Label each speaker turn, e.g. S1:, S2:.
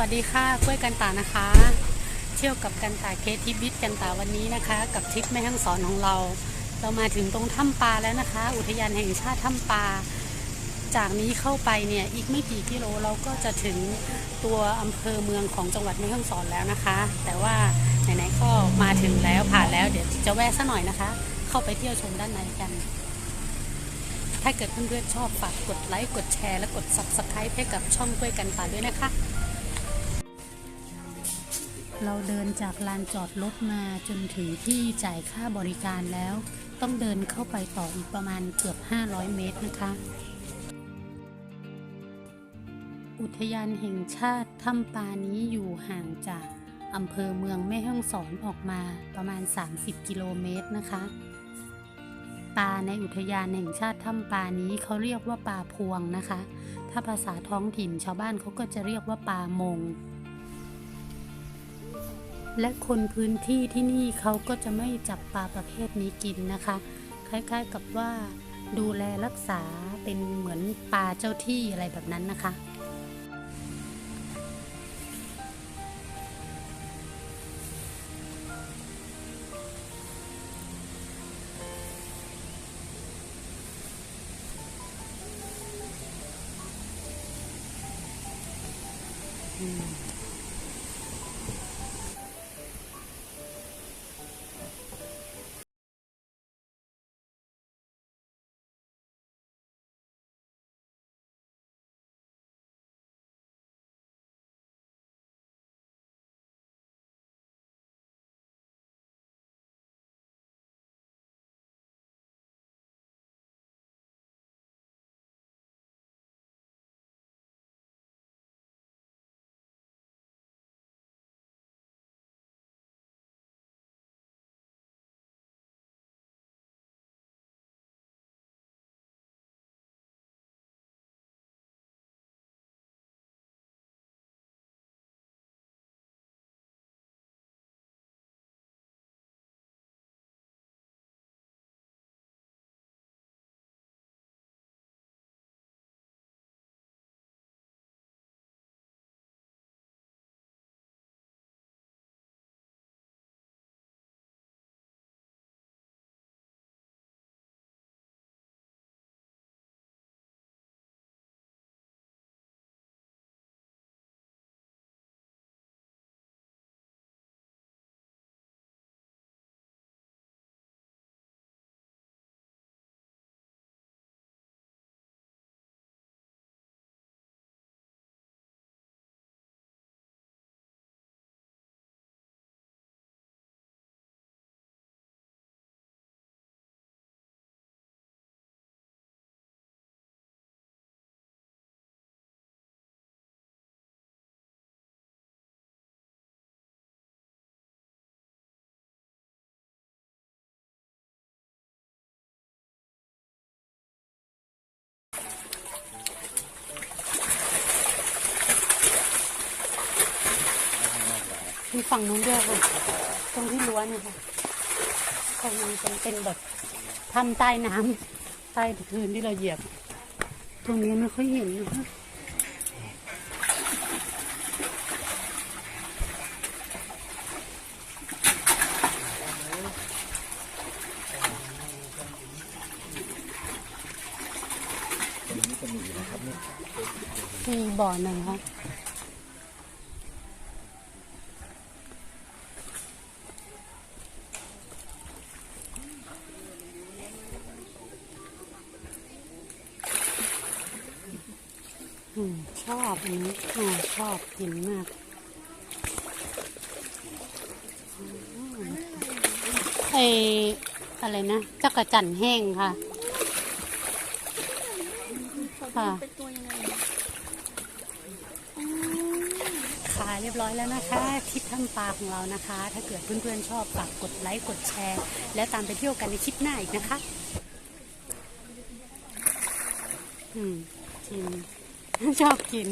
S1: วัสดีค่ะกล้วยกันตานะคะ เที่ยวกับกันตาเคทิบิทกันตาวันนี้นะคะ กับทริปแม่ฮ่องสอนของเรา เรามาถึงตรงถ้ำปลาแล้วนะคะ อุทยานแห่งชาติถ้ำปลาจากนี้เข้าไปเนี่ยอีกไม่กี่กิโลเราก็จะถึงตัวอำเภอเมืองของจังหวัดแม่ฮ่องสอนแล้วนะคะ แต่ว่าไหนๆก็มาถึงแล้วผ่านแล้วเดี๋ยวจะแวะซะหน่อยนะคะ เข้าไปเที่ยวชมด้านในกัน ถ้าเกิดเพื่อนๆชอบฝากกดไลค์กดแชร์และกด subscribe ให้กับช่องกล้วยกันตาด้วยนะคะ เราเดินจากลานจอดรถมาจนถึงที่จ่ายค่าบริการแล้ว ต้องเดินเข้าไปต่ออีกประมาณเกือบ 500 เมตรนะคะ อุทยานแห่งชาติถ้ำปานี้อยู่ห่างจากอำเภอเมืองแม่ฮ่องสอนออกมาประมาณ 30 กิโลเมตรนะคะปลาในอุทยานแห่งชาติถ้ำปลานี้เขาเรียกว่าปลาพวงนะคะ ถ้าภาษาท้องถิ่นชาวบ้านเขาก็จะเรียกว่าปลามง และคนพื้นที่ที่นี่เขาก็จะไม่จับปลาประเภทนี้กินนะคะ คล้ายๆกับว่าดูแลรักษาเป็นเหมือนปลาเจ้าที่อะไรแบบนั้นนะคะมี ฝั่งนู้นด้วยค่ะ ตรงที่รั้วเนี่ยค่ะตรงนี้เป็นเป็นแบบทำใต้น้ำใต้พื้นที่เราเหยียบ ตรงนี้ไม่ค่อยเห็นนะคะมีบ่อหนึ่งค่ะอื ชอบอันนี้อ่าชอบกินมากอืมไออะไรนะจักระจันแห้งค่ะ ค่ะ
S2: เป็นตัวยังไง
S1: ขายเรียบร้อยแล้วนะคะที่ถ้ำปลาของเรานะคะ ถ้าเกิดเพื่อนๆชอบฝากกดไลค์กดแชร์ แล้วตามไปเที่ยวกันในคลิปหน้าอีกนะคะ อืมกิน ชอบกิน